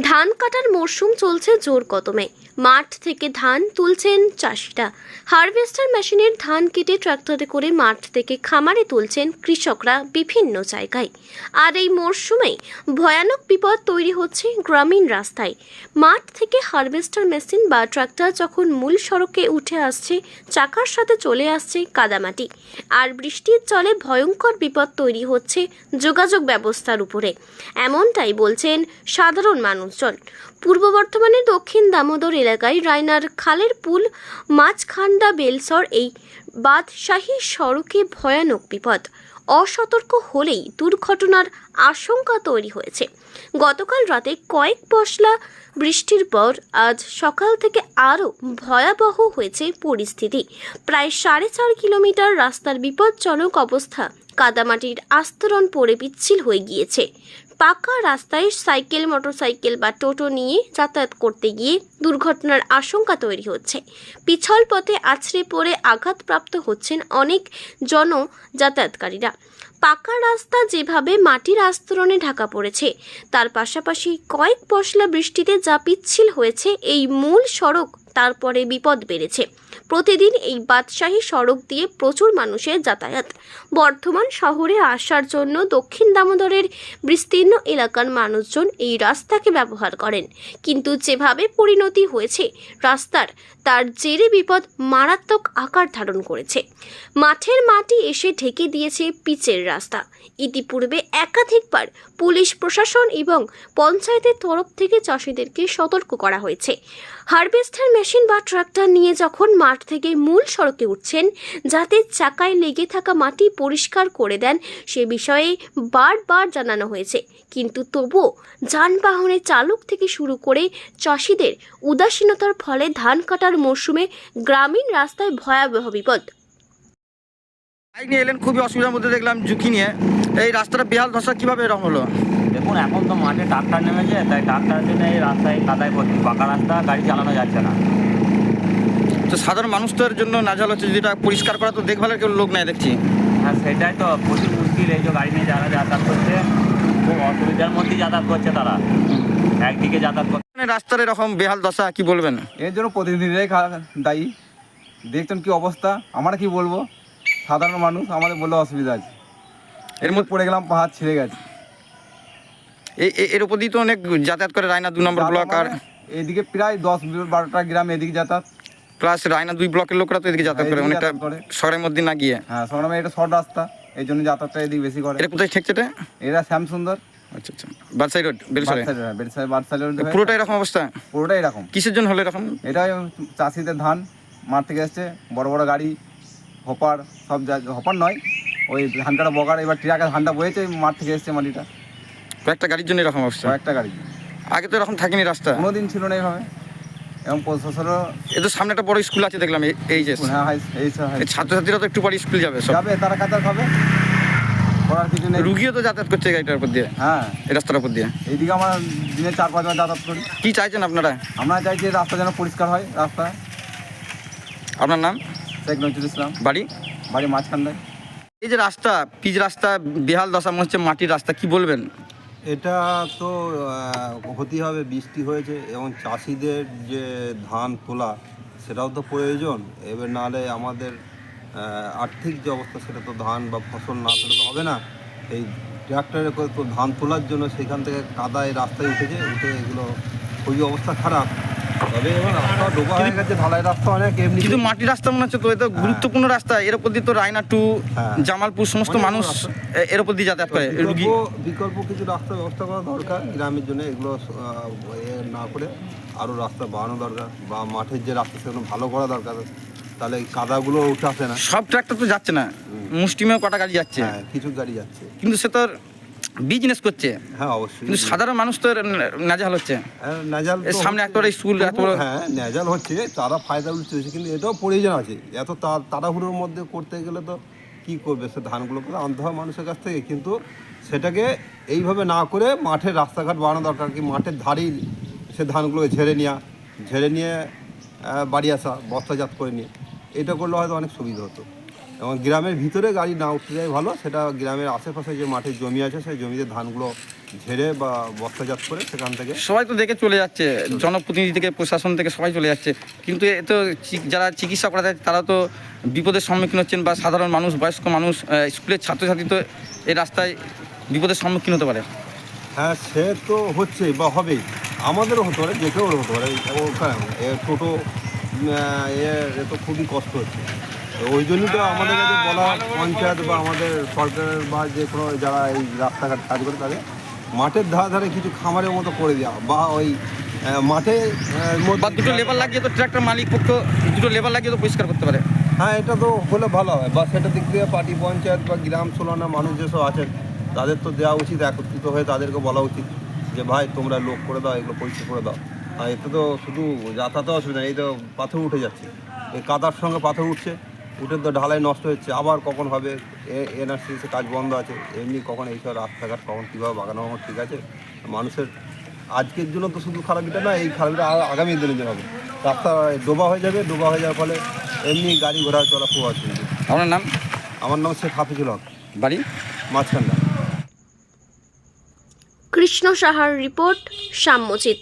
ধান কাটার মরশুম চলছে জোর কদমে। মাঠ থেকে ধান তুলছেন চাষিরা। হারভেস্টার মেশিনের ধান কেটে ট্রাক্টরে করে মাঠ থেকে খামারে তুলছেন কৃষকরা বিভিন্ন জায়গায়। আর এই মরশুমে ভয়ানক বিপদ তৈরি হচ্ছে গ্রামীণ রাস্তায়। মাঠ থেকে হারভেস্টার মেশিন বা ট্রাক্টর যখন মূল সড়কে উঠে আসছে, চাকার সাথে চলে আসছে কাদামাটি। আর বৃষ্টির জলে ভয়ঙ্কর বিপদ তৈরি হচ্ছে যোগাযোগ ব্যবস্থার উপরে। এমনটাই বলছেন সাধারণ মানুষজন। পূর্ব বর্ধমানের দক্ষিণ দামোদর এলাকায় রায়নার খালের পুল, মাঝখান্ডা বেলসর এই বাদশাহী সড়কে ভয়ানক বিপদ। অসতর্ক হলেই দুর্ঘটনার আশঙ্কা তৈরি হয়েছে। গতকাল রাতে কয়েক পশলা বৃষ্টির পর আজ সকাল থেকে আরও ভয়াবহ হয়েছে পরিস্থিতি। প্রায় সাড়ে চার কিলোমিটার রাস্তার বিপজ্জনক অবস্থা কাদামাটির আস্তরণ পড়ে পিচ্ছিল হয়ে গিয়েছে। পাকা রাস্তায় সাইকেল, মোটরসাইকেল বা টোটো নিয়ে যাতায়াত করতে গিয়ে দুর্ঘটনার আশঙ্কা তৈরি হচ্ছে। পিছল পথে আছড়ে পড়ে আঘাতপ্রাপ্ত হচ্ছেন অনেক জন যাতায়াতকারীরা পাকা রাস্তা যেভাবে মাটির আস্তরণে ঢাকা পড়েছে, তার পাশাপাশি কয়েক পশলা বৃষ্টিতে যা পিচ্ছিল হয়েছে, এই মূল সড়ক তারপরে বিপদ বেড়েছে। প্রতিদিন এই বাদশাহী সড়ক দিয়ে প্রচুর মানুষের যাতায়াত। বর্ধমান শহরে আসার জন্য দক্ষিণ দামোদরের বিস্তীর্ণ এলাকার মানুষজন এই রাস্তাকে ব্যবহার করেন। কিন্তু যেভাবে পরিণতি হয়েছে, রাস্তার তার জেরে বিপদ মারাত্মক আকার ধারণ করেছে। মাঠের মাটি এসে ঢেকে দিয়েছে পিচের রাস্তা। ইতিপূর্বে একাধিকবার পুলিশ প্রশাসন এবং পঞ্চায়েতের তরফ থেকে চাষিদেরকে সতর্ক করা হয়েছে। হারভেস্টার মেশিন বা ট্রাক্টর নিয়ে যখন মাঠ থেকে মূল সড়কে উঠছেন যাতে চাকায় লেগে থাকা মাটি পরিষ্কার করে দেন। সে বিষয়ে বারবার জানানো হয়েছে। কিন্তু তবুও যানবাহনের চালক থেকে শুরু করে চাষিদের উদাসীনতার ফলে ধান কাটার মরশুমে গ্রামীণ রাস্তায় ভয়াবহ বিপদ। বাইক নিয়ে এলেন খুবই অসুবিধার মধ্যে দেখলাম ঝুঁকি নিয়ে। এই রাস্তাটা বেহাল দশা কীভাবে এরকম হলো? দেখুন এখন তো মাঠে ট্রাক্টর নেমেছে তাই ট্রাক্টরের জন্য এই রাস্তায় কাদায় ভর্তি পাকা রাস্তা গাড়ি চালানো যাচ্ছে না। তো সাধারণ মানুষদের জন্য নাজাল হচ্ছে যেটা পরিষ্কার করা তো দেখভালের কেউ লোক নেই দেখছি। হ্যাঁ সেটাই তো প্রচুর মুশকিল এই যে গাড়ি নিয়ে যারা যাতায়াত করছে খুব অসুবিধার মধ্যেই যাতায়াত করছে তারা। একদিকে যাতায়াত করছে মানে রাস্তার এরকম বেহাল দশা কি বলবেন? এর জন্য প্রতিনিধিরাই দায়ী। দেখছেন কি অবস্থা? আমরা কি বলব? সাধারণ মানুষ আমাদের বললে অসুবিধা আছে। এর মধ্যে পড়ে গেলাম পাহাড় ছিঁড়ে গেছে। এর উপর দিয়ে তো অনেক যাতায়াত করে রায়না দু নম্বর ব্লক আর এদিকে প্রায় দশ বারোটা গ্রাম এদিকে যাতায়াত। প্লাস রায়না দুই ব্লকের লোকরা তো এদিকে যাতায়াত করে অনেকটা। শহরের মধ্যে না গিয়ে। হ্যাঁ সরমে এটা শর্ট রাস্তা এই জন্য যাতায়াতটা এদিকে বেশি করে। এটা কোথায় ঠেকছে এটা? এরা শ্যামসুন্দর। আচ্ছা আচ্ছা। বাদশাহী রোড বেলসরে বাদশালের পুরোটা এরকম অবস্থা? পুরোটাই এরকম। কিসের জন্য হলো এরকম? এটা চাষিদের ধান মাঠ থেকে এসছে বড় বড় গাড়ি হপার সব হপার নয় ওই ধান কাটা বগার এবার ট্রাকে ধানটা বয়েছে ওই মাঠ থেকে এসছে মাটিটা। কয়েকটা গাড়ির জন্য এরকম অবস্থা? কয়েকটা গাড়ি আগে তো এরকম থাকেনি রাস্তা। কোনোদিন ছিল না এইভাবে। এবং প্রশাসনও এ তো সামনে একটা বড় স্কুল আছে দেখলাম এই- যে। হ্যাঁ হাই এই সব এই ছাত্রছাত্রীরা তো একটু পরে স্কুল যাবে সব। যাবে তারা কাতার খাবে। করার কিছু নেই। রুগীও তো যাতায়াত করছে গাড়িটার উপর দিয়ে হ্যাঁ। এই রাস্তার উপর দিয়ে। এইদিকে আমরা দিনে চার পাঁচবার যাতায়াত করি। কি চাইছেন আপনারা? আমরা চাইছি রাস্তা যেন পরিষ্কার হয় রাস্তা। আপনার নাম? শেখ নজরুল ইসলাম। বাড়ি? বাড়ি মাঝখানটায়। এই যে রাস্তা পিচ রাস্তা বেহাল দশা মনে হচ্ছে মাটির রাস্তা কি বলবেন? এটা তো হতে হবে, বৃষ্টি হয়েছে, এবং চাষিদের যে ধান তোলা, সেটাও তো প্রয়োজন। এবার নাহলে আমাদের আর্থিক যে অবস্থা, সেটা তো ধান বা ফসল না তোলা তো হবে না। এই ট্র্যাক্টরে করে তো ধান তোলার জন্য সেখান থেকে কাদায় রাস্তায় উঠেছে, উঠে এগুলো খুবই অবস্থা খারাপ। হয়ে কিন্তু মাটির রাস্তা মনে হচ্ছে তো এটা গুরুত্বপূর্ণ রাস্তা এর উপর দিয়ে তো রায়না টু হ্যাঁ। জামালপুর সমস্ত মানুষ এর উপর দিয়ে যাতায়াত করে রুগী। বিকল্প কিছু রাস্তা ব্যবস্থা করা দরকার গ্রামের জন্য এগুলো না করে আরও রাস্তা বাড়ানো দরকার বা মাঠের যে রাস্তা সেগুলো ভালো করা দরকার তাহলে কাদাগুলো উঠে আসে না। সব ট্রাক্টর তো যাচ্ছে না মুষ্টিমেয় কটা গাড়ি যাচ্ছে। হ্যাঁ কিছু গাড়ি যাচ্ছে। কিন্তু সে তো বিজনেস করছে। হ্যাঁ অবশ্যই। কিন্তু সাধারণ মানুষ তো এর নাজেহাল হচ্ছে। হ্যাঁ, নাজাল সামনে। একটা স্কুল, এত হ্যাঁ নাজাল হচ্ছে তারা ফায়দা উঠছে কিন্তু এটাও প্রয়োজন আছে। এত তাড়াহুড়োর মধ্যে করতে গেলে তো কি করবে? সে ধানগুলো করে আনতে হয় মানুষের কাছ থেকে কিন্তু সেটাকে এইভাবে না করে মাঠের রাস্তাঘাট বানানো দরকার কি মাঠের ধারেই সে ধানগুলোকে ঝেড়ে নেওয়া ঝেড়ে নিয়ে বাড়ি আসা বস্তাজাত করে নিয়ে। এটা করলে হয়তো অনেক সুবিধা হতো। এবং গ্রামের ভিতরে গাড়ি না উঠতে যায় ভালো সেটা গ্রামের আশেপাশে যে মাঠের জমি আছে সেই জমিতে ধানগুলো ঝেড়ে বা বস্তাজাত করে সেখান থেকে সবাই তো দেখে চলে যাচ্ছে জনপ্রতিনিধি থেকে প্রশাসন থেকে সবাই চলে যাচ্ছে। কিন্তু এ তো যারা চিকিৎসা করা যায় তারা তো বিপদের সম্মুখীন হচ্ছেন বা সাধারণ মানুষ বয়স্ক মানুষ স্কুলের ছাত্রছাত্রী তো এই রাস্তায় বিপদের সম্মুখীন হতে পারে। হ্যাঁ সে তো হচ্ছে বা হবেই। আমাদেরও হতে পারে যে কেউ হতে পারে। টোটো এ তো খুবই কষ্ট হচ্ছে। ওই জন্যই তো আমাদের কাছে বলা পঞ্চায়েত বা আমাদের সরকারের বা যে কোনো যারা এই রাস্তাঘাট কাজ করে তাদের মাঠের ধারে ধারে কিছু খামারের মতো করে দেওয়া বা ওই মাঠে বা দুটো লেবার লাগিয়ে তো ট্রাক্টর মালিক পক্ষ দুটো লেবার লাগিয়ে তো পরিষ্কার করতে পারে। হ্যাঁ এটা তো হলে ভালো হয়। বা সেটা দিক দিয়ে পার্টি পঞ্চায়েত বা গ্রাম সোলানা মানুষ যেসব আছেন তাদের তো দেওয়া উচিত একত্রিত হয়ে তাদেরকে বলা উচিত যে ভাই তোমরা লোক করে দাও এগুলো পরিষ্কার করে দাও। আর এতে তো শুধু যাতায়াতে অসুবিধা নেই, এই তো পাথর উঠে যাচ্ছে। এই কাদার সঙ্গে পাথর উঠছে। উঠে তো ঢালাই নষ্ট হচ্ছে আবার কখন হবে? এনআরসি কাজ বন্ধ আছে এমনি কখন এইসব রাস্তাঘাট কখন কীভাবে বাগানো হবে ঠিক আছে? মানুষের আজকের জন্য তো শুধু খারাপিটা না এই খারাপিটা আগামী দিনের জন্য হবে। রাস্তা ডোবা হয়ে যাবে ডোবা হয়ে যাওয়ার ফলে এমনি গাড়ি ঘোড়া চলা খুব অসুবিধা। আপনার নাম? আমার নাম শেখ হাফিজুল হক। বাড়ি? মাঝখানটা। কৃষ্ণ সাহার রিপোর্ট সাম্যজিৎ